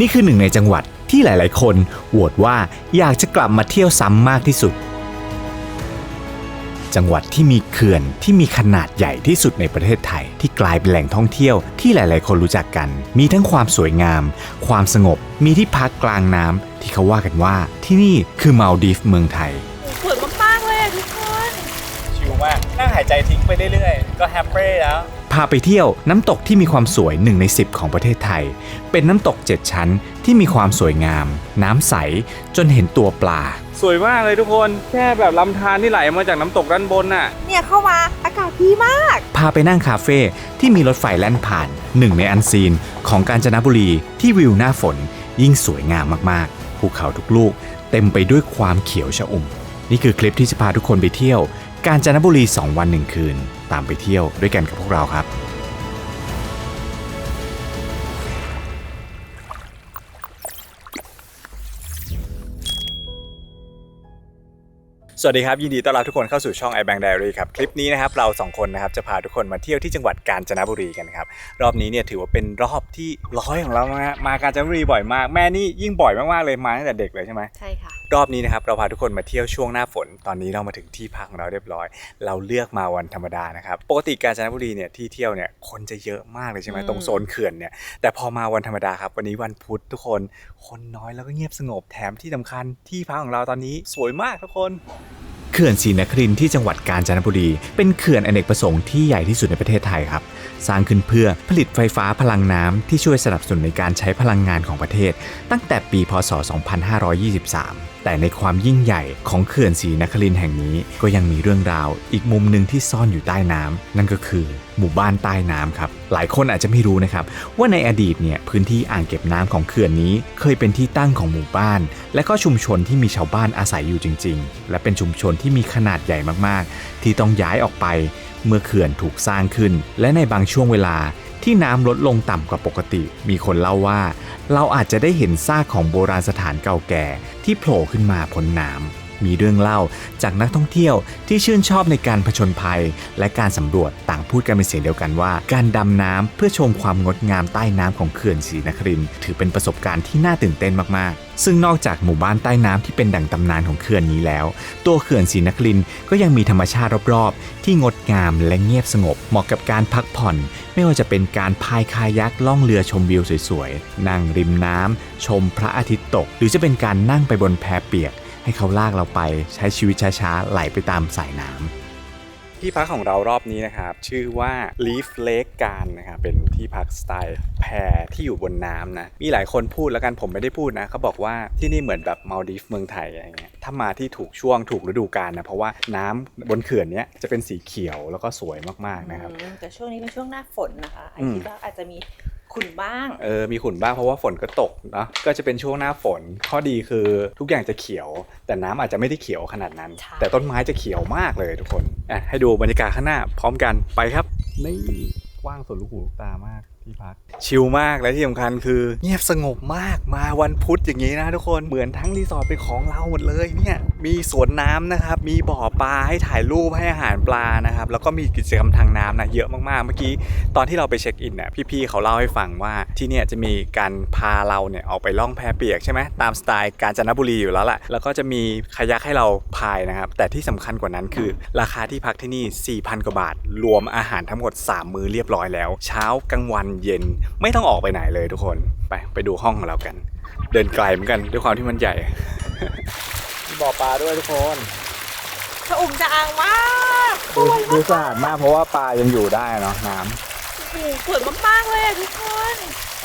นี่คือหนึ่งในจังหวัดที่หลาย ๆ คนโหวตว่าอยากจะกลับมาเที่ยวซ้ำมากที่สุด จังหวัดที่มีเขื่อนที่มีขนาดใหญ่ที่สุดในประเทศไทย ที่กลายเป็นแหล่งท่องเที่ยวที่หลาย ๆ คนรู้จักกัน มีทั้งความสวยงาม ความสงบ มีที่พักกลางน้ำที่เขาว่ากันว่า ที่นี่คือมาลดีฟเมืองไทยสวยมากๆเลยอะทุกคน ชิลมากนั่งหายใจทิ้งไปเรื่อยๆ ก็แฮปปี้แล้ว พาไปเที่ยวน้ำตกที่มีความสวย1ใน 10 ของประเทศไทย เป็นน้ำตก 7 ชั้นที่มีความสวยงาม น้ำใสจนเห็นตัวปลา สวยมากเลยทุกคนแค่แบบลำธารที่ไหลมาจากน้ำตกด้านบนน่ะ เนี่ยเข้ามาอากาศดีมาก พาไปนั่งคาเฟ่ที่มีรถไฟแล่นผ่านหนึ่งในอันซีนของกาญจนบุรีที่วิวหน้าฝน ยิ่งสวยงามมากๆภูเขาทุกลูก เต็มไปด้วยความเขียวชอุ่ม นี่คือคลิปที่จะพาทุกคนไปเที่ยว กาญจนบุรี 2 วัน 1 คืน ตามไปเที่ยวด้วยกันกับพวกเราครับ สวัสดีครับ ยินดีต้อนรับทุกคนเข้าสู่ช่อง iBank Diary ครับ คลิปนี้นะครับเราสองคนนะครับจะพาทุกคนมาเที่ยวที่จังหวัดกาญจนบุรีกันครับ รอบนี้เนี่ยถือว่าเป็นรอบที่ร้อยของเรานะฮะมากาญจนบุรีบ่อยมาก แม่นี่ยิ่งบ่อยมากๆเลยมาตั้งแต่เด็กเลยใช่ไหม ใช่ค่ะรอบนี้นะครับเราพาทุกคนมาเที่ยวช่วงหน้าฝน ตอนนี้เรามาถึงที่พักของเราเรียบร้อย เราเลือกมาวันธรรมดานะครับปกติกาญจนบุรีเนี่ยที่เที่ยวเนี่ยคนจะเยอะมากเลยใช่ไหมอืมตรงโซนเขื่อนเนี่ยแต่พอมาวันธรรมดาครับวันนี้วันพุธทุกคนคนน้อยแล้วก็เงียบสงบแถมที่สำคัญที่พักของเราตอนนี้สวยมากทุกคนเขื่อนศรีนครินทร์ที่จังหวัดกาญจนบุรี เป็นเขื่อนอเนกประสงค์ที่ใหญ่ที่สุดในประเทศไทยครับ สร้างขึ้นเพื่อผลิตไฟฟ้าพลังน้ำที่ช่วยสนับสนุนในการใช้พลังงานของประเทศ ตั้งแต่ปีพศ 2523แต่ในความยิ่งใหญ่ของเขื่อนศรีนครินแห่งนี้ก็ยังมีเรื่องราว อีกมุมหนึ่งที่ซ่อนอยู่ใต้น้ำนั่นก็คือหมู่บ้านใต้น้ำครับ หลายคนอาจจะไม่รู้นะครับ ว่าในอดีตเนี่ยพื้นที่อ่างเก็บน้ำของเขื่อนนี้ เคยเป็นที่ตั้งของหมู่บ้าน และก็ชุมชนที่มีชาวบ้านอาศัยอยู่จริง ๆ และเป็นชุมชนที่มีขนาดใหญ่มากๆ ที่ต้องย้ายออกไปเมื่อเขื่อนถูกสร้างขึ้น และในบางช่วงเวลา ที่น้ำลดลงต่ำกว่าปกติ มีคนเล่าว่า เราอาจจะได้เห็นซากของโบราณสถานเก่าแก่ที่โผล่ขึ้นมาพ้นน้ำ มีเรื่องเล่าจากนักท่องเที่ยวที่ชื่นชอบในการผจญภัย และการสำรวจต่างพูดกันเป็นเสียงเดียวกันว่า การดำน้ำเพื่อชมความงดงามใต้น้ำของเขื่อนศรีนครินถือเป็นประสบการณ์ที่น่าตื่นเต้นมากๆ ซึ่งนอกจากหมู่บ้านใต้น้ำที่เป็นดั่งตำนานของเขื่อนนี้แล้ว ตัวเขื่อนศรีนครินก็ยังมีธรรมชาติรอบๆ ที่งดงามและเงียบสงบ เหมาะกับการพักผ่อน ไม่ว่าจะเป็นการพายคายักล่องเรือชมวิวสวยๆนั่งริมน้ำชมพระอาทิตย์ตก หรือจะเป็นการนั่งไปบนแพเปียก ให้เขาลากเราไปใช้ชีวิตช้าๆ ไหลไปตามสายน้ำที่พักของเรารอบนี้นะครับ ชื่อว่า Leaf Lake การนะครับเป็นที่พักสไตล์แพที่อยู่บนน้ำนะมีหลายคนพูดแล้วกันผมไม่ได้พูดนะเขาบอกว่าที่นี่เหมือนแบบมาลดีฟเมืองไทยอะไรเงี้ยถ้ามาที่ถูกช่วงถูกฤดูกาลนะเพราะว่าน้ำบนเขื่อนเนี้ยจะเป็นสีเขียวแล้วก็สวยมากๆนะครับ อืมแต่ช่วงนี้เป็นช่วงหน้าฝนนะคะไออืม คิดว่าอาจจะมี ขุ่นบ้าง เออ มีขุ่นบ้างเพราะว่าฝนก็ตกเนาะ ก็จะเป็นช่วงหน้าฝน ข้อดีคือทุกอย่างจะเขียว แต่น้ำอาจจะไม่ได้เขียวขนาดนั้น ใช่ แต่ต้นไม้จะเขียวมากเลยทุกคน อะ ให้ดูบรรยากาศข้างหน้าพร้อมกันไปครับ นี่ก ว้างสุดลูกหูลูกตามากที่พักชิลมากและที่สำคัญคือ เงียบสงบมากมาวันพุธอย่างนี้นะทุกคนเหมือนทั้งรีสอร์ทเป็นของเราหมดเลยเนี่ยมีสวนน้ำนะครับ มีบ่อปลาให้ถ่ายรูปให้อาหารปลานะครับ แล้วก็มีกิจกรรมทางน้ำนะเยอะมากๆเมื่อกี้ตอนที่เราไปเช็คอินน่ะพี่ๆเขาเล่าให้ฟังว่าที่เนี่ยจะมีการพาเราเนี่ยออกไปล่องแพเปียกใช่ไหมตามสไตล์กาญจนบุรีอยู่แล้วแหละแล้วก็จะมีคายักให้เราพายนะครับแต่ที่สำคัญกว่านั้นคือ ราคาที่พักที่นี่4,000กว่าบาท รวมอาหารทั้งหมด 3 มื้อเรียบร้อยแล้ว เช้ากลางวันเย็นไม่ต้องออกไปไหนเลยทุกคนไปไปดูห้องของเรากัน เดินไกลเหมือนกันด้วยความที่มันใหญ่มีบ่อปลาด้วยทุกคนชะอุ่มจะอ่างมากดูดูสะอาดมากเพราะว่าปลายังอยู่ได้เนาะน้ำโอ้โหสวยมากๆเลยอะทุกคน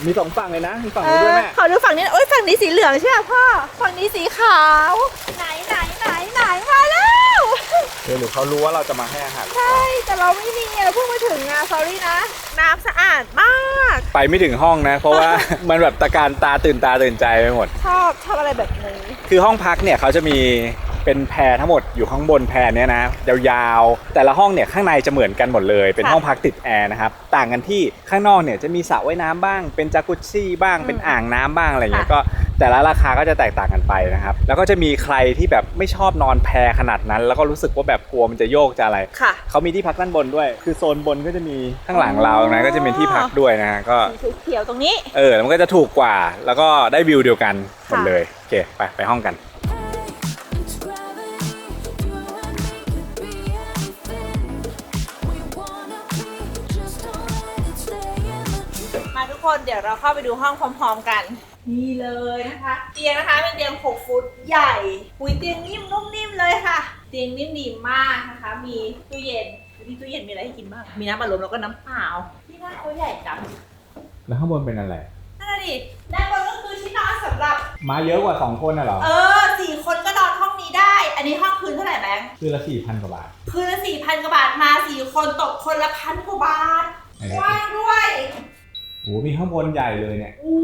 มีสองฝั่งเลยนะมีฝั่งเอนู้นด้วยอแม่ขอดูฝั่งนี้หน่อยโอ้ยฝั่งนี้สีเหลืองใช่ไหมพ่อ ฝั่งนี้สีขาว ไหนไหนไหนไหนมาแล้ว เดี๋ยวหรือเขารู้ว่าเราจะมาให้อาหาร ใช่แต่เราไม่มีเราเพิ่งมาถึงอะ sorry นะ น้ำสะอาดมาก ไปไม่ถึงห้องนะ เพราะว่า มันแบบตะการตาตื่นตาตื่นใจไปหมด ชอบชอบอะไรแบบนี้ คือห้องพักเนี่ยเขาจะมี เป็นแพรทั้งหมดอยู่ข้างบนแพรเนี่ยนะยาวๆ แต่ละห้องเนี่ยข้างในจะเหมือนกันหมดเลย เป็นค่ะห้องพักติดแอร์นะครับต่างกันที่ข้างนอกเนี่ยจะมีสระว่ายน้ำบ้าง เป็นจากุซซี่บ้างอืมเป็นอ่างน้ำบ้างอะไรเงี้ยค่ะก็ แต่ละราคาก็จะแตกต่างกันไปนะครับ แล้วก็จะมีใครที่แบบไม่ชอบนอนแพขนาดนั้น แล้วก็รู้สึกว่าแบบกลัวมันจะโยกจะอะไร ค่ะ เขามีที่พักด้านบนด้วย คือโซนบนก็จะมีข้างหลังเราตรงนั้นก็จะเป็นที่พักด้วยนะฮะก็ สีเขียวๆตรงนี้ เออแล้วมันก็จะถูกกว่า แล้วก็ได้วิวเดียวกันหมดค่ะเลย โอเค ไป ไปห้องกัน คนเดี๋ยวเราเข้าไปดูห้องพร้อมๆกัน นี่เลยนะคะ เตียงนะคะเป็นเตียง 6 ฟุตใหญ่หุยเตียงนิ่มนุ่มนิ่มเลยค่ะ เตียงนิ่มดีมากนะคะ มีตู้เย็นที่ตู้เย็นมีอะไรให้กินบ้าง มีน้ำอัดลมแล้วก็น้ำเปล่า ที่นั่งเขาใหญ่จังแล้วข้างบนเป็นอะไรนั่นนะดิด้านบนก็คือที่นอนสำหรับ มาเยอะกว่า 2 คนน่ะเหรอ เออสี่คนก็นอนห้องนี้ได้ อันนี้ห้องคืนเท่าไหร่แบงค์ คือละสี่พันกว่าบาท คืนละสี่พันกว่าบาทมาสี่คนตกคนละพันกว่าบาทไหนกว้างด้วย โอ้มีข้างบนใหญ่เลยเนี่ย อู้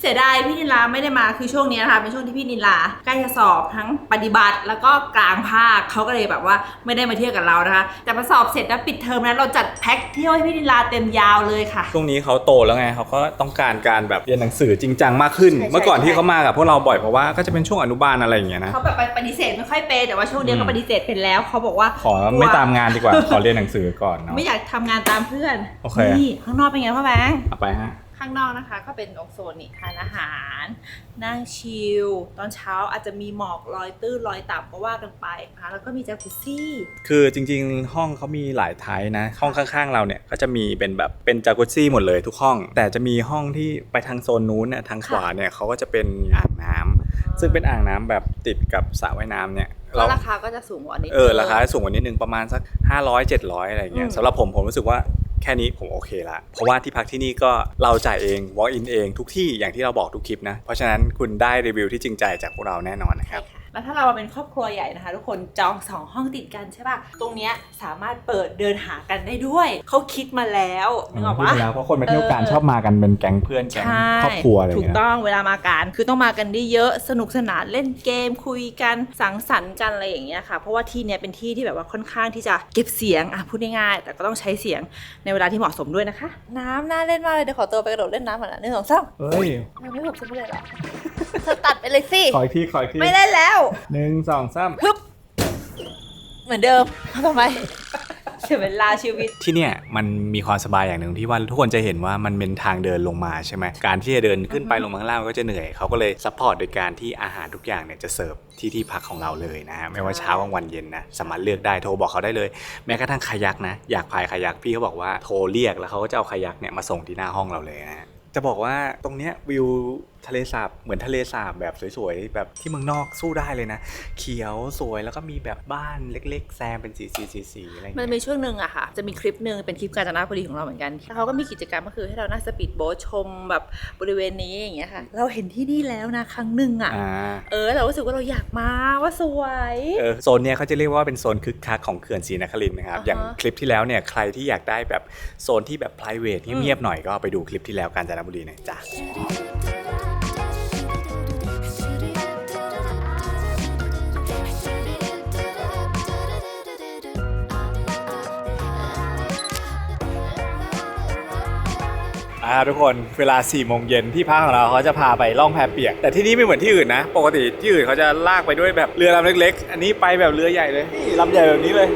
เสียดายพี่นิลาไม่ได้มาคือช่วงนี้นะคะเป็นช่วงที่พี่นิลาใกล้จะสอบทั้งปฏิบัติ แล้วก็กลางภาคเขาก็เลยแบบว่าไม่ได้มาเที่ยวกับเรานะคะ แต่พอสอบเสร็จแล้วปิดเทอมนั้นเราจัดแพ็คเที่ยวให้พี่นิลาเต็มยาวเลยค่ะ ช่วงนี้เขาโตแล้วไงเขาก็ต้องการการแบบเรียนหนังสือจริงจังมากขึ้น ใช่ใช่เมื่อก่อนที่ใช่เขามากับพวกเราบ่อยเพราะว่าก็จะเป็นช่วงอนุบาลอะไรอย่างเงี้ยนะเขาแบบปฏิเสธไม่ค่อยเป็นแต่ว่าช่วงนี้อืมเขาปฏิเสธเป็นแล้วเขาบอกว่า ขอไม่ตามงานดีกว่า ขอเรียนหนังสือก่อนเนาะ ไม่อยากทำงานตามเพื่อนโอเค นี่ข้างนอกเป็นไงพ่อแบงค์เอาไปฮะ ข้างนอกนะคะ ก็เป็นตรงโซนนี่ทานอาหาร นั่งชิลตอนเช้าอาจจะมีหมอกลอยตื้นลอยต่ำก็ว่ากันไปนะคะแล้วก็มีจากุซซี่ คือจริงๆ ห้องเขามีหลายไทป์นะ ห้องข้างๆเราเนี่ยก็จะมีเป็นแบบเป็นจากุซซี่หมดเลยทุกห้อง แต่จะมีห้องที่ไปทางโซนนู้นเนี่ยทางขวาเนี่ยเขาก็จะเป็นอ่างน้ำซึ่งเป็นอ่างน้ำแบบติดกับสระว่ายน้ำเนี่ยแล้วราคาก็จะสูงกว่าอันนี้เออราคาสูงกว่านิดนึงประมาณสัก 500 700 อะไรอย่างเงี้ยอืมสำหรับผมผมรู้สึกว่า แค่นี้ผมโอเคละ เพราะว่าที่พักที่นี่ก็เราจ่ายเอง walk in เองทุกที่อย่างที่เราบอกทุกคลิปนะ เพราะฉะนั้นคุณได้รีวิวที่จริงใจจากพวกเราแน่นอนนะครับ แล้วถ้าเรามาเป็นครอบครัวใหญ่นะคะ ทุกคนจองสองห้องติดกันใช่ป่ะ ตรงเนี้ยสามารถเปิดเดินหากันได้ด้วย เขาคิดมาแล้วนึกออกพูดปะไปแล้วเพราะคนมาเที่ยวการเออชอบมากันเป็นแก๊งเพื่อนแก๊งใช่ครอบครัวอะไรอย่างถูกเงี้ยต้องเวลามาการคือต้องมากันได้เยอะสนุกสนานเล่นเกมคุยกันสังสรรค์กันอะไรอย่างเงี้ยค่ะ เพราะว่าที่เนี้ยเป็นที่ที่แบบว่าค่อนข้างที่จะเก็บเสียงอะพูดง่ายๆแต่ก็ต้องใช้เสียงในเวลาที่เหมาะสมด้วยนะคะ น้ำน่าเล่นมากเลยเดี๋ยวขอตัวไปกระโดดเล่นน้ำก่อนนะหนึ่งสองสามเฮ้ยยังไม่หกฉันไม่เลยเหรอเธอตัดไปเลยสิขออีกทีขออีกทีไม่เล่นแล้วหนึ่งสองสามฮึบเหมือนเดิมเอาทำไมเสียเวลาชีวิต ที่เนี่ยมันมีความสบายอย่างหนึ่งที่ว่าทุกคนจะเห็นว่ามันเป็นทางเดินลงมาใช่ไหมการที่จะเดินขึ้นไปลงมาข้างล่างมันก็จะเหนื่อยเขาก็เลยซัพพอร์ตโดยการที่อาหารทุกอย่างเนี่ยจะเสิร์ฟที่ที่พักของเราเลยนะฮะไม่ว่าเช้ากลางวันเย็นนะสามารถเลือกได้โทรบอกเขาได้เลย แม้กระทั่งคายักนะอยากพายคายักพี่เขาบอกว่าโทรเรียกแล้วเขาก็จะเอาคายักเนี่ยมาส่งที่หน้าห้องเราเลยนะฮะจะบอกว่าตรงเนี้ยวิวทะเลสาบเหมือนทะเลสาบแบบสวยๆแบบที่เมืองนอกสู้ได้เลยนะ เขียวสวยแล้วก็มีแบบบ้านเล็ก ๆ แซมเป็นสีสีๆๆอะไรอย่างมันเงี้ยมีช่วงหนึ่งอะค่ะ จะมีคลิปหนึ่งเป็นคลิปกาญจนบุรีของเราเหมือนกันแล้วเขาก็มีกิจกรรมก็คือให้เรานั่งสปีดโบ๊ทชมแบบบริเวณนี้อย่างเงี้ยค่ะ เราเห็นที่นี่แล้วนะครั้งหนึ่งอะอ่าเออ เรารู้สึกว่าเราอยากมาว่าสวย เออโซนเนี้ยเขาจะเรียกว่าเป็นโซนคึกคักของเขื่อนศรีนครินทร์นะครับ อ่าฮะอย่างคลิปที่แล้วเนี่ยใครที่อยากได้แบบโซนที่แบบ p r i v a t เงียบๆหน่อยก็ไปดูคลิปที่แล้วกาญจนบุรีหน่อยจ้ะ่าทุกคนเวลา4ี่โมงเย็นที่พักของเราเขาจะพาไปล่องแพเปียก แต่ที่นี่ไม่เหมือนที่อื่นนะ ปกติที่อื่นเขาจะลากไปด้วยแบบเรือลำเล็กๆ อันนี้ไปแบบเรือใหญ่เลยนี่ลำใหญ่แบบนี้เลย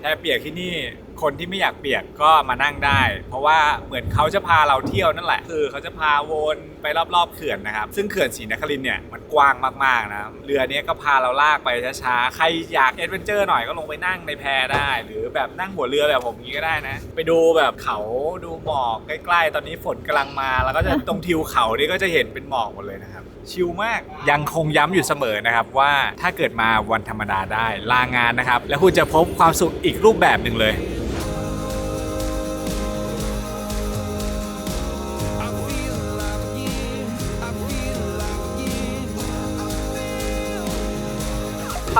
แพเปียกที่นี่ คนที่ไม่อยากเปียกก็มานั่งได้ เพราะว่าเหมือนเขาจะพาเราเที่ยวนั่นแหละ คือเขาจะพาวนไปรอบๆเขื่อนนะครับ ซึ่งเขื่อนศรีนครินเนี่ยมันกว้างมากๆนะเรือเนี้ยก็พาเราลากไปช้าๆใครอยากเอ็ดเวนเจอร์หน่อยก็ลงไปนั่งในแพได้ หรือแบบนั่งหัวเรือแบบผมนี้ก็ได้นะ ไปดูแบบเขาดูหมอกใกล้ๆ ตอนนี้ฝนกำลังมา แล้วก็จะตรงทิวเขานี่ก็จะเห็นเป็นหมอกหมดเลยนะครับชิลมากยังคงย้ำอยู่เสมอนะครับว่าถ้าเกิดมาวันธรรมดาได้ลางานนะครับ แล้วคุณจะพบความสุขอีกรูปแบบหนึ่งเลย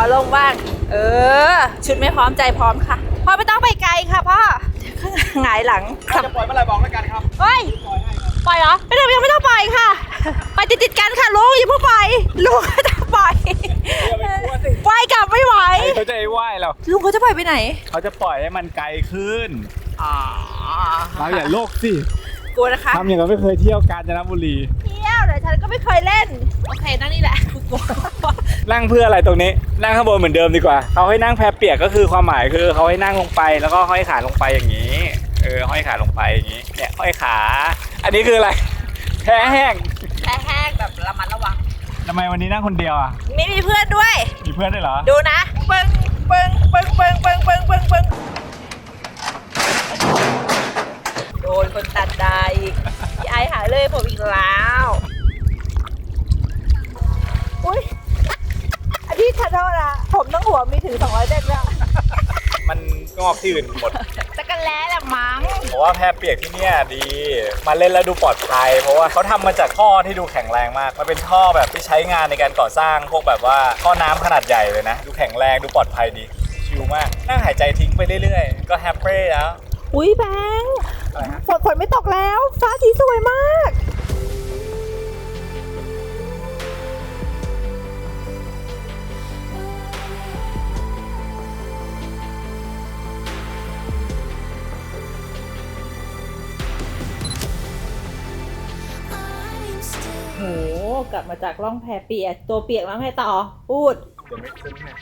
อลงบ้างเออ ชุดไม่พร้อมใจพร้อมค่ะ พ่อไม่ต้องไปไกลค่ะพ่อเดี๋ยวข้างหงายหลังจะปล่อยเมื่อไหร่บอกแล้วกันครับเฮ้ยปล่อยเหรอไม่ต้องยังไม่ต้องปล่อยค่ะ ไปติดติดๆกันค่ะลุงอย่าเพิ่งปล่อยลุงก็จะปล่อยอย่าไปกลัวสิปล่อยกลับไม่ไหวเขาจะไอ้ไหวเราลุงเขาจะปล่อยไปไหน เขาจะปล่อยให้มันไกลขึ้นอ๋อเราอย่าโลกสิกูลัวนะคะทำอย่างเราไม่เคยเที่ยวกาญจนบุรี เที่ยวแต่ฉันก็ไม่เคยเล่น โอเคนั่งนี่แหละกูกลัว นั่งเพื่ออะไรตรงนี้ นั่งข้างบนเหมือนเดิมดีกว่าเขาให้นั่งแพเปียกก็คือความหมายคือเขาให้นั่งลงไปแล้วก็ห้อยขาลงไปอย่างนี้ เออห้อยขาลงไปอย่างนี้เนี่ยห้อยขา อันนี้คืออะไรแพ้แห้งแค่แห้งแบบระมัดระวังทำไมวันนี้นั่งคนเดียวอะไม่มีเพื่อนด้วย มีเพื่อนด้วยเหรอ ดูนะปึ้งปึ้งปึ้งปึ้งปึ้งปึ้งปึ้งปึ้งโดนคนตัดได้อีกพี่ไอหาเลยผมอีกแล้ว อุ้ยอันนี้ขอโทษนะผมต้องหัวมีถึง 200เซนแล้วมันงอกที่อื่นหมดจะกันแล้วแหละมั้งเพราะว่าแพเปียกที่เนี่ยดี มาเล่นแล้วดูปลอดภัย เพราะว่าเขาทำมาจากท่อที่ดูแข็งแรงมาก มันเป็นท่อแบบที่ใช้งานในการก่อสร้างพวกแบบว่าท่อน้ำขนาดใหญ่เลยนะ ดูแข็งแรงดูปลอดภัยดี ชิลมาก นั่งหายใจทิ้งไปเรื่อยๆ ก็แฮปปี้แล้ว อุ้ยแบงค์อะไรฮะฝนฝนไม่ตกแล้ว ฟ้าสีสวยมาก กลับมาจากร่องแพเปียกตัวเปียกแล้วไงต่อพูดเดี๋ยวไม่คุ้มเนี่ย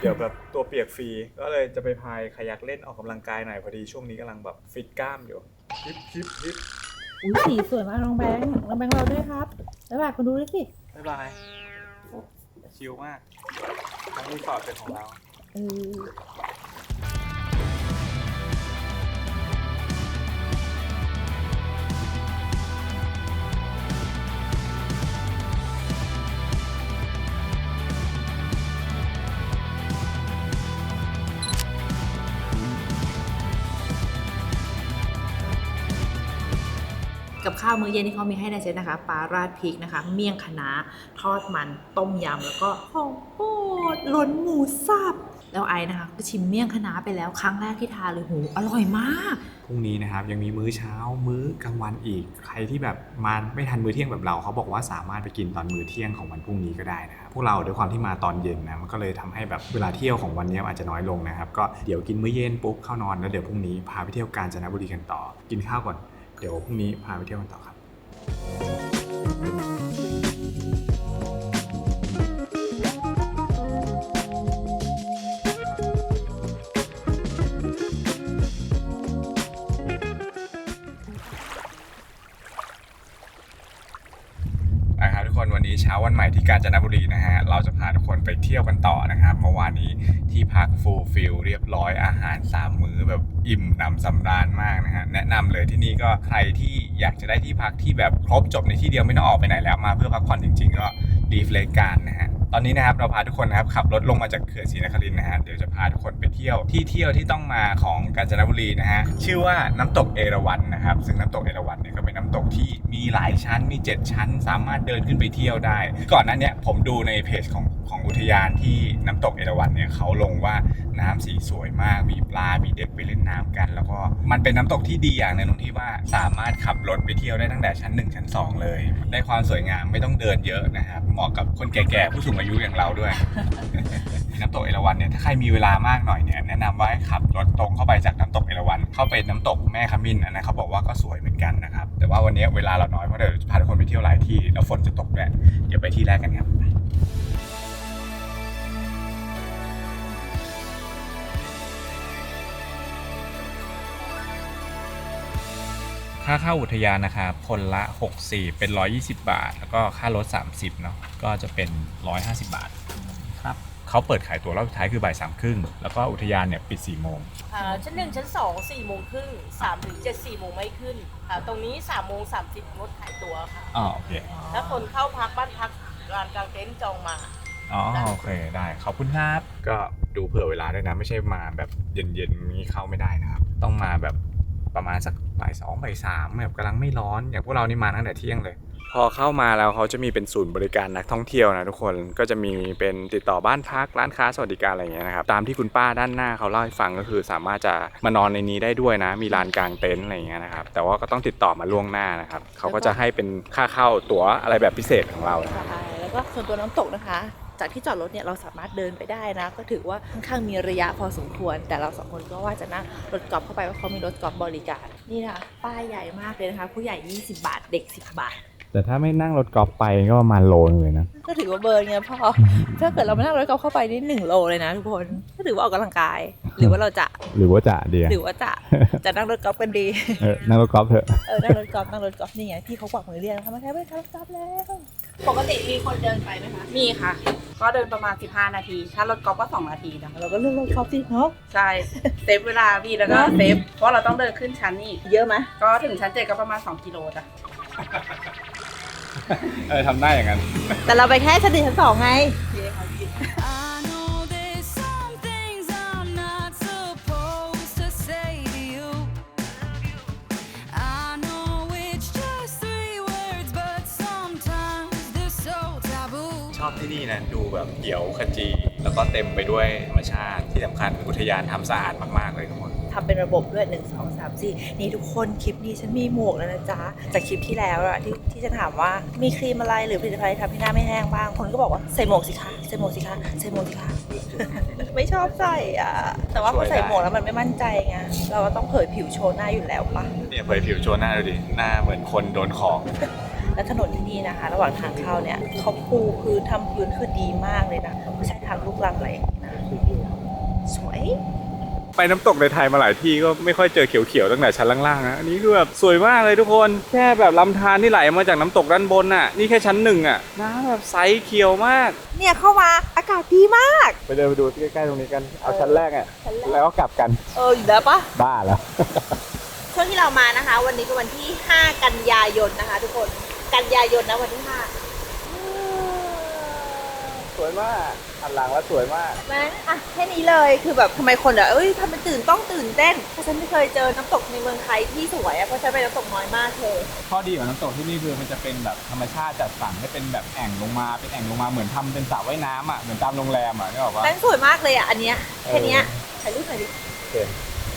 เดี๋ยวแบบตัวเปียกฟรีก็เลยจะไปพายคายักเล่นออกกำลังกายหน่อยพอดีช่วงนี้กำลังแบบฟิตกล้ามอยู่ฮิปฮิปฮิปอุ้ยสีสวยมากน้องแบงค์น้องแบงค์เราด้วยครับแล้วแบบคนดูด้วยสิบ๊ายบายชิลมากทั้งรีสอร์ทเป็นของเราเออ กับข้าวมื้อเย็นที่เขามีให้ในเซตนะคะปลาราดพริกนะคะ เมี่ยงคะน้าทอดมันต้มยำแล้วก็ของโปรดล้นหมูสับแล้วไอ้นะคะก็ชิมเมี่ยงคะน้าไปแล้วครั้งแรกที่ทานเลยโหอร่อยมากพรุ่งนี้นะครับยังมีมื้อเช้ามื้อกลางวันอีก ใครที่แบบมาไม่ทันมื้อเที่ยงแบบเราเขาบอกว่าสามารถไปกินตอนมื้อเที่ยงของวันพรุ่งนี้ก็ได้นะครับพวกเราด้วยความที่มาตอนเย็นนะมันก็เลยทำให้แบบเวลาเที่ยวของวันนี้อาจจะน้อยลงนะครับก็เดี๋ยวกินมื้อเย็นปุ๊บเข้านอนแล้วเดี๋ยวพรุ่งนี้พาไปเที่ยวกาญจนบุรีกันต่อ กินข้าวก่อน เดี๋ยวพรุ่งนี้พาไปเที่ยวกันต่อครับ วันใหม่ที่กาญจนบุรีนะฮะ เราจะพาทุกคนไปเที่ยวกันต่อนะครับ เมื่อวานนี้ที่พักฟูลฟิลเรียบร้อยอาหารสามมื้อแบบอิ่มหนำสำราญมากนะฮะ แนะนำเลยที่นี่ก็ใครที่อยากจะได้ที่พักที่แบบครบจบในที่เดียวไม่ต้องออกไปไหนแล้วมาเพื่อพักผ่อนจริงๆ ก็ดีฟเลการนะฮะ ตอนนี้นะครับเราพาทุกคนนะครับขับรถลงมาจากเขื่อนศรีนครินทร์นะฮะเดี๋ยวจะพาทุกคนไปเที่ยวที่เที่ยวที่ต้องมาของกาญจนบุรีนะฮะชื่อว่าน้ำตกเอราวัณนะครับ ซึ่งน้ำตกเอราวัณเนี่ยก็เป็นน้ำตกที่มีหลายชั้นมี 7 ชั้น สามารถเดินขึ้นไปเที่ยวได้ ก่อนหน้าเนี้ยผมดูในเพจของของอุทยานที่น้ำตกเอราวัณเนี่ยเขาลงว่า น้ำสีสวยมาก มีปลา มีเด็กไปเล่นน้ำกัน แล้วก็มันเป็นน้ำตกที่ดีอย่างหนึงตรงที่ว่าสามารถขับรถไปเที่ยวได้ตั้งแต่ชั้น 1 ชั้น 2 เลย ได้ความสวยงามไม่ต้องเดินเยอะนะครับเหมาะกับคนแก่ๆผู้สูงอายุอย่างเราด้วยน้ำตกเอราวัณเนี่ยถ้าใครมีเวลามากหน่อยเนี่ยแนะนำว่าให้ขับรถตรงเข้าไปจากน้ำตกเอราวัณเข้าไปน้ำตกแม่ขมิ้นอันนั้นเขาบอกว่าก็สวยเหมือนกันนะครับแต่ว่าวันนี้เวลาเราน้อยเพราะเดี๋ยวพาทุกคนไปเที่ยวหลายที่แล้วฝนจะตกด้วยเดี๋ยวไปที่แรกกันครับ ค่าเข้าอุทยานนะครับคนละ64เป็น 120 บาท แล้วก็ค่ารถ 30เนาะก็จะเป็น 150 บาทครับเขาเปิดขายตั๋วรอบสุดท้ายคือบ่ายสามครึ่งแล้วก็อุทยานเนี่ยปิด4โมง อ่าชั้นหนึ่งชั้นสองสี่โมงครึ่งสามถึงเจ็ดสี่โมงไม่ขึ้นค่ะตรงนี้สามโมงสามสิบงดขายตัวค่ะ อ๋อโอเคถ้าคนเข้าพักบ้านพักลานกลางเต็นท์จองมา อ๋อโอเคได้ขอบคุณครับ ก็ดูเผื่อเวลาด้วยนะ ไม่ใช่มาแบบเย็นๆนี้เข้าไม่ได้นะครับ ต้องมาแบบ ประมาณสักบ่ายสองบ่ายสามแบบกำลังไม่ร้อนอย่างพวกเรานี่มาตั้งแต่เที่ยงเลย พอเข้ามาแล้วเขาจะมีเป็นศูนย์บริการนักท่องเที่ยวนะทุกคนก็จะมีเป็นติดต่อบ้านพักร้านค้าสวัสดิการอะไรอย่างเงี้ยนะครับตามที่คุณป้าด้านหน้าเขาเล่าให้ฟังก็คือสามารถจะมานอนในนี้ได้ด้วยนะ มีลานกลางเต็นท์อะไรอย่างเงี้ยนะครับแต่ว่าก็ต้องติดต่อมาล่วงหน้านะครับเขาก็จะให้เป็นค่าเข้าตั๋วอะไรแบบพิเศษของเรานะใช่แล้วก็ส่วนตัวน้ำตกนะคะ จากที่จอดรถเนี่ยเราสามารถเดินไปได้นะ ก็ถือว่าค่อนข้างมีระยะพอสมควร แต่เราสองคนก็ว่าจะนั่งรถกอล์ฟเข้าไปว่าเขามีรถกอล์ฟบริการนี่นะคะป้ายใหญ่มากเลยนะคะ ผู้ใหญ่ 20 บาทเด็ก 10 บาท แต่ถ้าไม่นั่งรถกอล์ฟไปก็ประมาณโลนึงเลยนะ ก็ถือว่าเบิร์นไงพ่อ ถ้าเกิดเราไม่นั่งรถกอล์ฟเข้าไปนี่หนึ่งโลเลยนะทุกคน ก็ถือว่าออกกำลังกาย หรือว่าเราจะ หรือว่าจะเดียหรือว่าจะจะนั่งรถกอล์ฟกันดี เออ นั่งรถกอล์ฟเถอะ เออ นั่งรถกอล์ฟนั่งรถกอล์ฟนี่ไงพี่เขากวักมือเรียกนะคะมาแค่ไม่ทำกอล์ฟแล้ว ปกติมีคนเดินไปไหมคะมีค่ะ ก็เดินประมาณ 15 นาที ถ้ารถกอล์ฟก็ 2 นาทีนะเราก็เลือกรถกอล์ฟสิเนาะใช่เซฟเวลาพี่แล้วก็เซฟเพราะเราต้องเดินขึ้นชั้นนี่เยอะไหมก็ถึงชั้นเจ็ดก็ประมาณ 2 กิโลจ้ะเออทำได้อย่างนั้น แต่เราไปแค่ชั้นหนึ่งชั้นสองไง I know there's ชอบที่นี่นะดูแบบเขียวขจี แล้วก็เต็มไปด้วยธรรมชาติที่สำคัญอุทยานทำสะอาดมากๆเลยทุกคน ทำเป็นระบบด้วย 1 2 3 4 นี่ทุกคนคลิปนี้ฉันมีหมวกแล้วนะจ๊ะ จากคลิปที่แล้วอะที่ที่จะถามว่ามีครีมอะไรหรือผลิตภัณฑ์อะไรทำให้หน้าไม่แห้งบ้าง คนก็บอกว่าใส่หมวกสิคะใส่หมวกสิคะใส่หมวกสิคะ ไม่ชอบใส่อะแต่ว่าพอใส่หมวกแล้วมันไม่มั่นใจไงเราก็ต้องเผยผิวโชว์หน้าอยู่แล้วปะเนี่ยเผยผิวโชว์หน้าดูดิหน้าเหมือนคนโดนของ และถนนที่นี่นะคะ ระหว่างทางเข้าเนี่ยเขาปูพื้นทำพื้นคือดีมากเลยนะไม่ใช่ทางลูกรังอะไรอย่างนี้นะสวยไปน้ำตกในไทยมาหลายที่ก็ไม่ค่อยเจอเขียวๆตั้งแต่ชั้นล่างๆนะอันนี้คือแบบสวยมากเลยทุกคนแค่แบบลำธารที่ไหลมาจากน้ำตกด้านบนน่ะนี่แค่ชั้นหนึ่งอะน้ำแบบใสเขียวมาก เนี่ยเข้ามาอากาศดีมาก ไปเดินไปดูที่ใกล้ๆตรงนี้กันเอาชั้นแรกอะแล้วก็กลับกัน เอออยู่แล้วปะบ้าแล้วช่วงที่เรามานะคะ วันนี้เป็นวันที่ 5 กันยายนนะคะ ทุกคน กันยายนนะวันที่5สวยมากหันหลังแล้วสวยมากแม่อะแค่นี้เลยคือแบบทำไมคนอะเอ้ยทำเป็นตื่นต้องตื่นเต้นเพราะฉันไม่เคยเจอน้ำตกในเมืองไทยที่สวยอะเพราะฉันไปน้ำตกน้อยมากเลยข้อดีของน้ำตกที่นี่คือมันจะเป็นแบบธรรมชาติจัดสรรให้เป็นแบบแอ่งลงมาเป็นแอ่งลงมาเหมือนทำเป็นสระว่ายน้ำอะเหมือนตามโรงแรมอะนึกออกปะแม่งสวยมากเลยอะอันเนี้ยแค่เนี้ยถ่ายรูปหน่อยดิ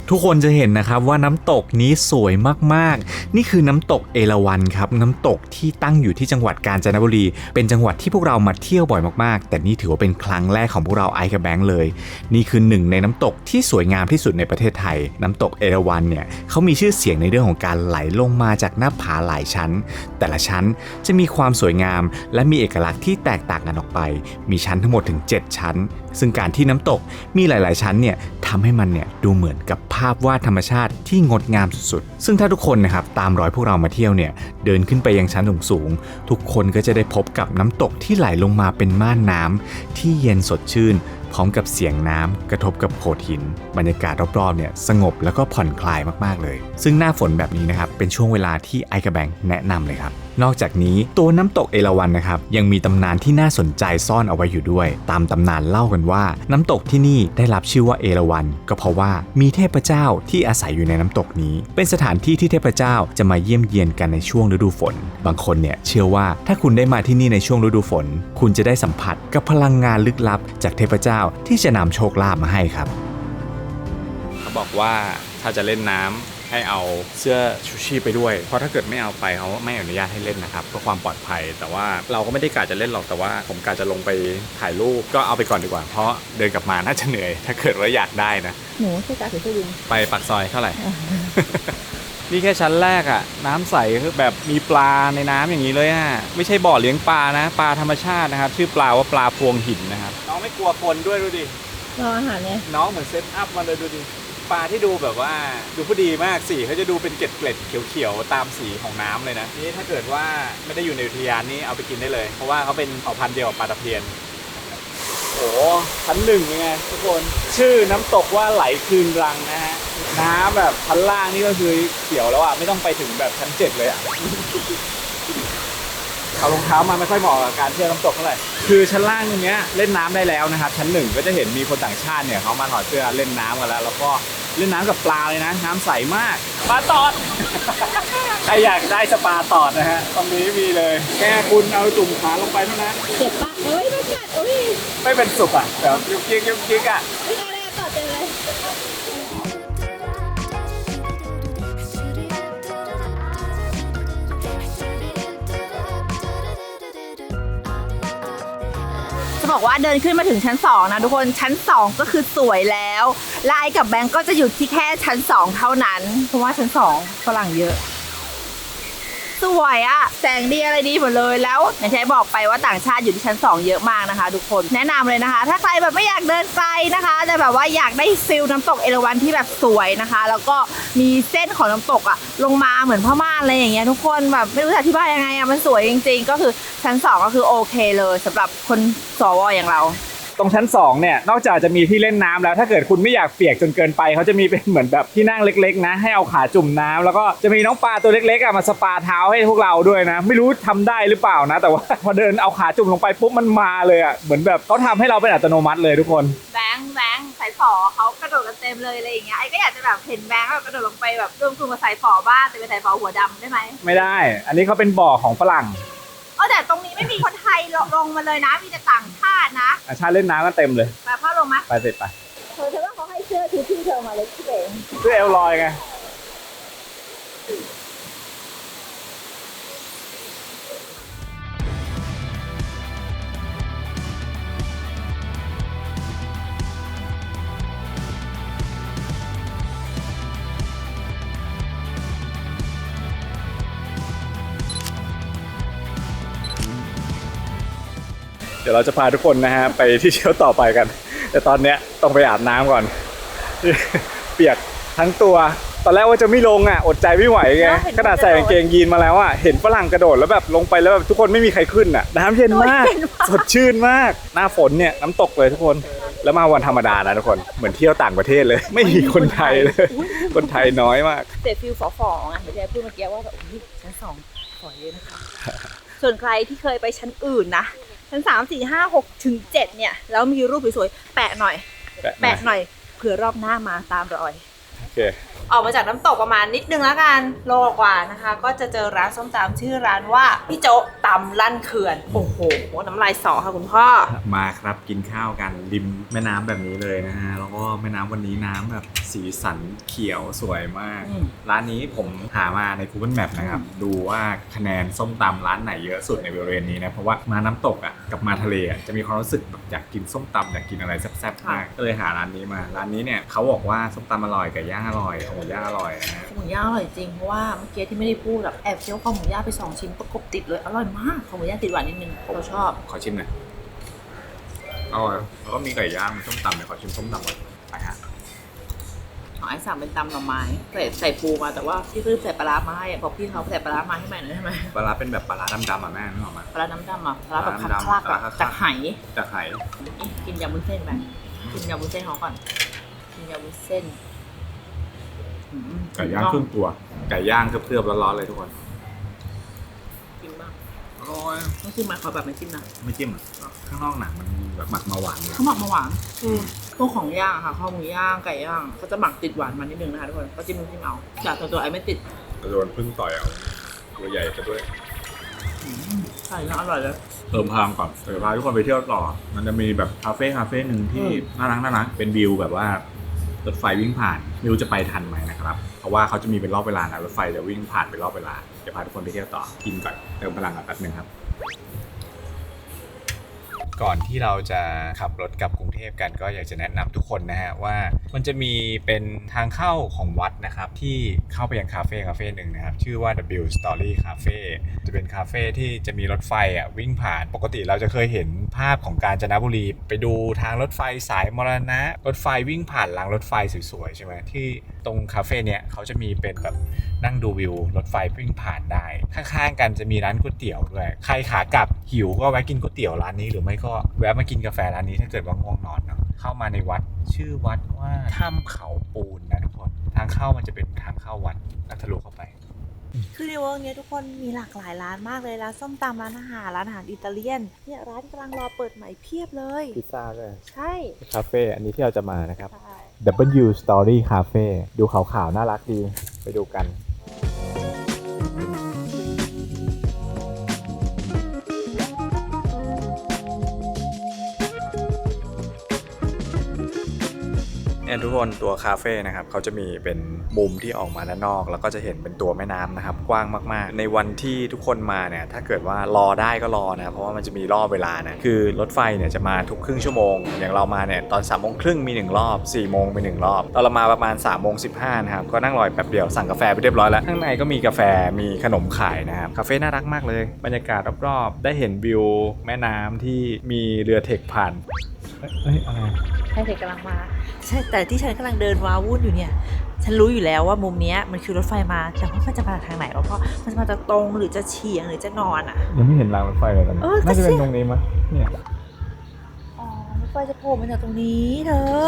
ทุกคนจะเห็นนะครับว่าน้ำตกนี้สวยมากๆ นี่คือน้ำตกเอราวัณครับน้ำตกที่ตั้งอยู่ที่จังหวัดกาญจนบุรี เป็นจังหวัดที่พวกเรามาเที่ยวบ่อยมากๆ แต่นี่ถือว่าเป็นครั้งแรกของพวกเราไอกับแบงค์เลย นี่คือหนึ่งในน้ำตกที่สวยงามที่สุดในประเทศไทย น้ำตกเอราวัณเนี่ยเขามีชื่อเสียงในเรื่องของการไหลลงมาจากหน้าผาหลายชั้น แต่ละชั้นจะมีความสวยงาม และมีเอกลักษณ์ที่แตกต่างกันออกไป มีชั้นทั้งหมดถึง 7 ชั้น ซึ่งการที่น้ำตกมีหลาย ๆ ชั้นเนี่ยทำให้มันเนี่ยดูเหมือนกับภาพวาดธรรมชาติที่งดงามสุดๆ ซึ่งถ้าทุกคนนะครับตามรอยพวกเรามาเที่ยวเนี่ยเดินขึ้นไปยังชั้นสูงๆทุกคนก็จะได้พบกับน้ำตกที่ไหลลงมาเป็นม่านน้ำที่เย็นสดชื่น พร้อมกับเสียงน้ำกระทบกับโขดหิน บรรยากาศรอบๆเนี่ยสงบแล้วก็ผ่อนคลายมากๆเลย ซึ่งหน้าฝนแบบนี้นะครับเป็นช่วงเวลาที่ไอกับแบงแนะนำเลยครับ นอกจากนี้ตัวน้ำตกเอราวัณนะครับยังมีตำนานที่น่าสนใจซ่อนเอาไว้อยู่ด้วย ตามตำนานเล่ากันว่า น้ำตกที่นี่ได้รับชื่อว่าเอราวัณก็เพราะว่ามีเทพเจ้าที่อาศัยอยู่ในน้ำตกนี้ เป็นสถานที่ที่เทพเจ้าจะมาเยี่ยมเยียนกันในช่วงฤดูฝน บางคนเนี่ยเชื่อว่าถ้าคุณได้มาที่นี่ในช่วงฤดูฝน คุณจะได้สัมผัสกับพลังงานลึกลับ จากเทพเจ้าที่จะนำโชคลาภมาให้ครับ เขาบอกว่าถ้าจะเล่นน้ำ ให้เอาเสื้อชูชีพไปด้วย เพราะถ้าเกิดไม่เอาไปเขาไม่อนุญาตให้เล่นนะครับเพื่อความปลอดภัย แต่ว่าเราก็ไม่ได้กะจะเล่นหรอกแต่ว่า ผมกะจะลงไปถ่ายรูปก็เอาไปก่อนดีกว่า เพราะเดินกลับมาน่าจะเหนื่อย ถ้าเกิดว่าอยากได้นะหนูใช่การถือเสื้อวินไปปักซอยเท่าไหร่ นี่แค่ชั้นแรกอะน้ำใสคือแบบมีปลาในน้ำอย่างนี้เลยอะไม่ใช่บ่อเลี้ยงปลานะ ปลาธรรมชาตินะครับ ชื่อปลาว่าปลาพวงหินนะครับน้องไม่กลัวคนด้วยดูดิรออาหารเนี่ยน้องเหมือนเซตอัพมาเลยดูดิ ปลาที่ดูแบบว่าดูผู้ดีมากสีเขาจะดูเป็นเกล็ดเกล็ดเขียวๆตามสีของน้ำเลยนะนี่ถ้าเกิดว่าไม่ได้อยู่ในอุทยานนี่เอาไปกินได้เลย เพราะว่าเขาเป็นเผ่าพันธุ์เดียวกับปลาตะเพียนโอ้โหชั้นหนึ่งยังไงทุกคนชื่อน้ำตกว่าไหลคืนรังนะฮะน้ำแบบชั้นล่างนี่ก็คือเขียวแล้วอะไม่ต้องไปถึงแบบชั้นเจ็ดเลยอะ เอารองเท้ามาไม่ค่อยเหมาะกับการเที่ยวน้ำตกเท่าไหร่ คือชั้นล่างตรงเนี้ยเล่นน้ำได้แล้วนะครับ ชั้นหนึ่งก็จะเห็นมีคนต่างชาติเนี่ยเขามาถอดเสื้อเล่นน้ำกันแล้ว แล้วก็ เล่นน้ำกับปลาเลยนะ น้ำใสมาก ปลาตอด ใครอยากได้สปาตอดนะฮะตรงนี้มีเลย แค่คุณเอาจุ่มขาลงไปเท่านั้น เจ็บปะเฮ้ยไม่กัดอุ้ยไม่เป็นสุกอะแบบยุกยิกยุกยิกอะ ไม่ บอกว่าเดินขึ้นมาถึงชั้น 2 นะทุกคนชั้น 2 ก็คือสวยแล้วลายกับแบงก์ก็จะอยู่ที่แค่ชั้น 2 เท่านั้น เพราะว่าชั้น 2 ฝรั่งเยอะ สวยอะแสงดีอะไรดีหมดเลยแล้วอย่างที่บอกไปว่าต่างชาติอยู่ที่ชั้น 2 เยอะมากนะคะ ทุกคนแนะนำเลยนะคะ ถ้าใครแบบไม่อยากเดินไกลนะคะแต่แบบว่าอยากได้ฟิลน้ำตกเอราวัณที่แบบสวยนะคะ แล้วก็มีเส้นของน้ำตกอะลงมาเหมือนพม่านอะไรอย่างเงี้ยทุกคนแบบไม่รู้จะอธิบายยังไงอะมันสวยจริง ๆ ก็คือชั้น 2 ก็คือโอเคเลยสำหรับคนสวอย่างเรา ตรงชั้น 2 เนี่ย นอกจากจะมีที่เล่นน้ำแล้ว ถ้าเกิดคุณไม่อยากเปียกจนเกินไป เขาจะมีเป็นเหมือนแบบที่นั่งเล็ก ๆ นะ ให้เอาขาจุ่มน้ำแล้วก็จะมีน้องปลาตัวเล็กๆอะมาสปาเท้าให้พวกเราด้วยนะ ไม่รู้ทำได้หรือเปล่านะ แต่ว่า พอเดินเอาขาจุ่มลงไปปุ๊บมันมาเลยอะเหมือนแบบเขาทำให้เราเป็นอัตโนมัติเลยทุกคน แบงค์แบงค์สายฝอเขากระโดดกันเต็มเลยอะไรอย่างเงี้ยไอ้ก็อยากจะแบบเห็นแบงค์แบบกระโดดลงไปแบบรวมกลุ่มกับสายฝอบ้างแต่เป็นสายฝอหัวดำได้ไหมไม่ได้ อันนี้เขาเป็นบ่อของฝรั่งเออแต่ตรงนี้ไม่มีคนไทยลงลงมาเลยนะ มีแต่ต่างชาตินะอาชาติเล่นน้ำกันเต็มเลยแบบพ่อลงมาไปเสร็จไปเธอเธอว่าเขาให้เสื้อคือพี่เธอมาเลยพี่เบงเพื่อเอลลอยไง เดี๋ยวเราจะพาทุกคนนะฮะไปที่เที่ยวต่อไปกัน แต่ตอนเนี้ยต้องไปอาบน้ำก่อน เปียกทั้งตัวตอนแรกว่าจะไม่ลงอะอดใจไม่ไหวไงขนาดใส่กางเกงยีนมาแล้วอะเห็นฝรั่งกระโดดแล้วแบบลงไปแล้วแบบทุกคนไม่มีใครขึ้นอะน้ำเย็นมากสดชื่นมาก หน้าฝนเนี่ยน้ำตกเลยทุกคนแล้วมาวันธรรมดานะทุกคนเหมือนเที่ยวต่างประเทศเลย ไม่มีคนไทยเลย คนไทยน้อยมากเตะฟิลฝอฝอๆไงเดี๋ยวจะพูดเมื่อกี้ว่าแบบอุ๊ยชั้นสองฝอเยอะนะคะส่วนใครที่เคยไปชั้นอื่นนะ ชั้นสามสี่ห้าหกถึงเจ็ดเนี่ย แล้วมีรูปสวยๆแปะหน่อย แปะหน่อยเผื่อรอบหน้ามาตามรอย โอเค ออกมาจากน้ำตกประมาณนิดนึงแล้วกันโลกว่านะคะ ก็จะเจอร้านส้มตำชื่อร้านว่าพี่โจ๊ะตำลั่นเขื่อน โอ้โห น้ำลายสอค่ะคุณพ่อ มาครับกินข้าวกันริมแม่น้ำแบบนี้เลยนะฮะแล้วก็แม่น้ำวันนี้น้ำแบบสีสันเขียวสวยมากอืมร้านนี้ผมหามาใน Google Map นะครับ ดูว่าคะแนนส้มตำร้านไหนเยอะสุดในบริเวณนี้นะเพราะว่ามาน้ำตกอะกับมาทะเลอะจะมีความรู้สึกแบบอยากกินส้มตำอยากกินอะไรแซ่บๆมากก็เลยหาร้านนี้มา ร้านนี้เนี่ยเขาบอกว่าส้มตำอร่อยไก่ย่างอร่อยหมูย่างอร่อยนะฮะ หมูย่างอร่อยจริงเพราะว่าเมื่อกี้ที่ไม่ได้พูดแบบแอบเคี้ยวคอหมูย่างไปสองชิ้นประกบติดเลยอร่อยมากคอหมูย่างติดหวานนิดนึงเราชอบ ขอชิมหน่อยอร่อยแล้วก็มีไก่ย่างมีส้มตำเดี๋ยวขอชิมส้มตำก่อนไปฮะ ของไอ้สั่งเป็นตำหน่อไม้ใส่ใส่ปูมาแต่ว่าพี่เพิ่งใส่ปลาร้ามาให้อะบอกพี่เขาใส่ปลาร้ามาให้ใหม่หน่อยใช่ไหมปลาร้าเป็นแบบปลาร้าดำๆอะแม่นึกออกไหม ปลาร้าน้ำดำอะปลาร้าแบบปลาร้าคลักๆน้ำดำอะปลาร้าคลักๆ จากไหจากไห เอ๊ะกินยำวุ้นเส้นไหมกินยำวุ้นเส้นเขาก่อนกินยำวุ้นเส้นอืม ไก่ย่างครึ่งตัวไก่ย่างเคลือบๆร้อนๆเลยทุกคน กินบ้างอร่อยไม่จิ้มมาขอแบบไม่จิ้มนะไม่จิ้มอะข้างนอกหนังมันแบบหมักมาหวานเลยเขาหมักมาหวานคือพวกของย่างอะค่ะข้าวหมูย่างไก่ย่างเขาจะหมักติดหวานมานิดนึงนะคะทุกคนก็จิ้มน้ำจิ้มเอาแต่ตัวตัวไอ้ไม่ติดจะโดนพึ่งต่อยเอาตัวใหญ่ซะด้วยใช่แล้วอร่อยเลยเติมพลังก่อนเดี๋ยวพาทุกคนไปเที่ยวต่อ มันจะมีแบบคาเฟ่คาเฟ่หนึ่งที่อืมน่ารักน่ารักเป็นวิวแบบว่า รถไฟวิ่งผ่านไม่รู้จะไปทันไหมนะครับเพราะว่าเขาจะมีเป็นรอบเวลานะรถไฟจะวิ่งผ่านเป็นรอบเวลาเดี๋ยวพาทุกคนไปเที่ยวต่อกินก่อนเติมพลังก่อนแป๊บนึงครับ ก่อนที่เราจะขับรถกลับกรุงเทพกันก็อยากจะแนะนำทุกคนนะฮะว่ามันจะมีเป็นทางเข้าของวัดนะครับ ที่เข้าไปยังคาเฟ่คาเฟ่หนึ่งนะครับ ชื่อว่า W Story Cafe จะเป็นคาเฟ่ที่จะมีรถไฟอะวิ่งผ่านปกติเราจะเคยเห็นภาพของกาญจนบุรี ไปดูทางรถไฟสายมรณะ รถไฟวิ่งผ่านรางรถไฟสวยๆใช่ไหมที่ตรงคาเฟ่เนี้ยเขาจะมีเป็นแบบ นั่งดูวิวรถไฟวิ่งผ่านได้ ข้างๆกันจะมีร้านก๋วยเตี๋ยวด้วย ใครขากลับหิวก็แวะกินก๋วยเตี๋ยวร้านนี้หรือไม่ก็แวะมากินกาแฟร้านนี้ถ้าเกิดว่าง่วงนอนเนาะเข้ามาในวัดชื่อวัดว่าถ้ำเขาปูนนะทุกคนทางเข้ามันจะเป็นทางเข้าวัดแล้วทะลุเข้าไปคือในเวิร์กเนี้ยทุกคนมีหลากหลายร้านมากเลยร้านส้มตำร้านอาหารร้านอาหารอิตาเลียนเนี่ยร้านกำลังรอเปิดใหม่เพียบเลยพิซซ่าด้วยใช่คาเฟ่อันนี้ที่เราจะมานะครับใช่ W Story Cafe ดูขาวๆน่ารักดีไปดูกัน เนี่ยทุกคนตัวคาเฟ่นะครับเขาจะมีเป็นมุมที่ออกมาด้านนอก แล้วก็จะเห็นเป็นตัวแม่น้ำนะครับกว้างมากๆ ในวันที่ทุกคนมาเนี่ยถ้าเกิดว่ารอได้ก็รอนะเพราะว่ามันจะมีรอบเวลานะคือรถไฟเนี่ยจะมาทุกครึ่งชั่วโมง อย่างเรามาเนี่ยตอน3ามโมงครึ่งมี 1 รอบ4ี่โมงมีหนึ่งรอบตอนเรามาประมาณ3ามโมงสินะครับก็นั่งรอแป๊บเดียวสั่งกาแฟไปเรียบร้อยแล้วข้างในก็มีกาแฟมีขนมขายนะครับคาเฟ่น่ารักมากเลย บรรยากาศรอบๆ ได้เห็นวิวแม่น้ำที่มีเรือเทคผ่านเอ้ยอะไร ใช่เด็กกำลังมา ใช่แต่ที่ฉันกำลังเดินวาวุ่นอยู่เนี่ย ฉันรู้อยู่แล้วว่ามุมเนี้ยมันคือรถไฟมา แต่ว่ามันจะมาทางไหนวะเพราะมันจะมาจากตรงหรือจะเฉียงหรือจะนอนอะ ยังไม่เห็นรางรถไฟเลยตอนนี้เออก็น่าจะเป็นใช่ตรงนี้มั้ยเนี่ยอ๋อรถไฟจะโผล่มาจากตรงนี้เธอ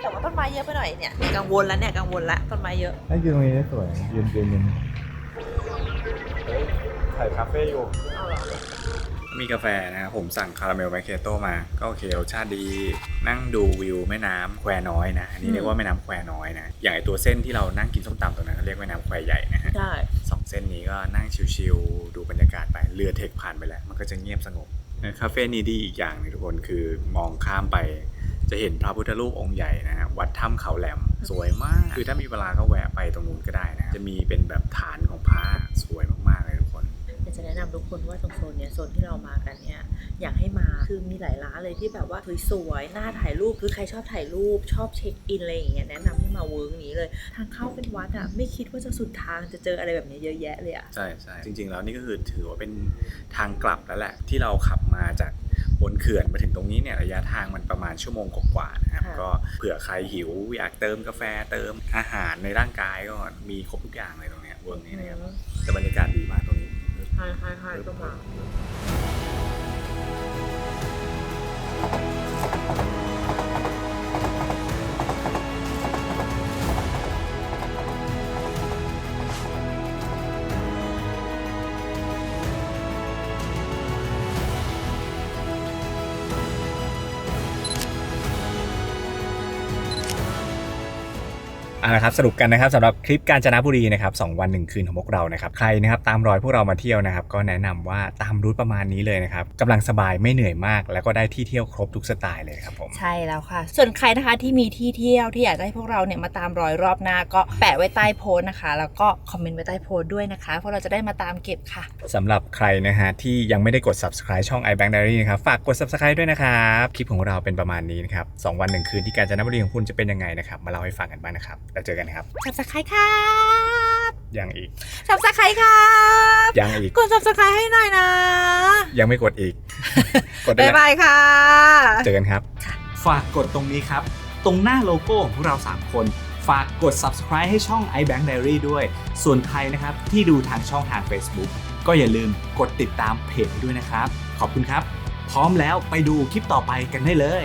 แต่ว่าต้นไม้เยอะไปหน่อยเนี่ยกังวลแล้วเนี่ยกังวลแล้วต้นไม้เยอะน่าจะตรงนี้ได้สวยยืนยืนยืนถ่ายคาเฟ่อยู่ มีกาแฟนะครับผมสั่งคาราเมลไมเคโต้มา ก็โอเครสชาติดีนั่งดูวิวแม่น้ำแควน้อยนะอันนี้เรียกว่าแม่น้ำแควน้อยนะอย่างไอตัวเส้นที่เรานั่งกินส้มตำตรงนั้นเขาเรียกแม่น้ำแควใหญ่นะฮะใช่ สองเส้นนี้ก็นั่งชิลๆดูบรรยากาศไปเรือเทคผ่านไปแล้ว มันก็จะเงียบสงบคาเฟ่นี้ดีอีกอย่างหนึงทุกคนคือมองข้ามไป จะเห็นพระพุทธรูปองค์ใหญ่นะฮะวัดถ้ำเขาแหลมสวยมาก คือถ้ามีเวลาก็แวะไปตรงนู้นก็ได้นะจะมีเป็นแบบฐานของพระสวยมากๆเลยทุกคนอยาก จะแนะนำทุกคนว่าตรงโซนเนี้ยโซนที่เรามากันเนี่ยอยากให้มาคือมีหลายร้านเลยที่แบบว่าสวยๆน่าถ่ายรูปคือใครชอบถ่ายรูปชอบเช็คอินอะไรอย่างเงี้ยแนะนำให้มาเวิร์กนี้เลยทางเข้าเป็นวัดอะไม่คิดว่าจะสุดทางจะเจออะไรแบบนี้เยอะแยะเลยอะใช่ใช่จริง ๆ แล้วนี่ก็คือถือว่าเป็นทางกลับแล้วแหละ ที่เราขับมาจากบนเขื่อนมาถึงตรงนี้เนี่ยระยะทางมันประมาณชั่วโมงกว่าๆนะครับค่ะก็เผื่อใครหิวอยากเติมกาแฟเติมอาหารในร่างกายก็มีครบทุกอย่างเลยตรงเนี้ยเวิร์กนี้นะครับแต่บรรยากาศดีมากตรง นี้ใช่ใช่ เอาละครับสรุปกันนะครับสำหรับคลิปกาญจนบุรีนะครับสองวันหนึ่งคืนของพวกเรานะครับใครนะครับตามรอยพวกเรามาเที่ยวนะครับก็แนะนำว่าตามรูทประมาณนี้เลยนะครับกำลังสบายไม่เหนื่อยมาก แล้วก็ได้ที่เที่ยวครบทุกสไตล์เลยครับผมใช่แล้วค่ะ ส่วนใครนะคะที่มีที่เที่ยวที่อยากจะให้พวกเราเนี่ยมาตามรอยรอบหน้าก็แปะไว้ใต้โพสต์นะคะ แล้วก็คอมเมนต์ไว้ใต้โพสต์ด้วยนะคะพวกเราจะได้มาตามเก็บค่ะสำหรับใครนะฮะที่ยังไม่ได้กด subscribe ช่อง iBank Diary นะครับฝากกด subscribe ด้วยนะครับคลิปของเราเป็นประมาณนี้นะครับสองวันหนึ่งคืนที่กาญจนบุรีของคุณจะเป็นยังไงนะครับมาเล่าให้ฟังกันบ้างนะครับแล้วเจอกันครับสับสไครครับยังอีกสับสไครครับยังอีกกดสับสไครให้หน่อยนะ ยังไม่กดอีกกดได้บ๊ายแล้วบายค่ะ เจอกันครับ ฝากกดตรงนี้ครับ ตรงหน้าโลโก้ของพวกเรา 3 คนฝากกด subscribe ให้ช่อง iBank Diary ด้วย ส่วนใครนะครับที่ดูทางช่องทาง Facebook ก็อย่าลืมกดติดตามเพจให้ด้วยนะครับ ขอบคุณครับ พร้อมแล้วไปดูคลิปต่อไปกันได้เลย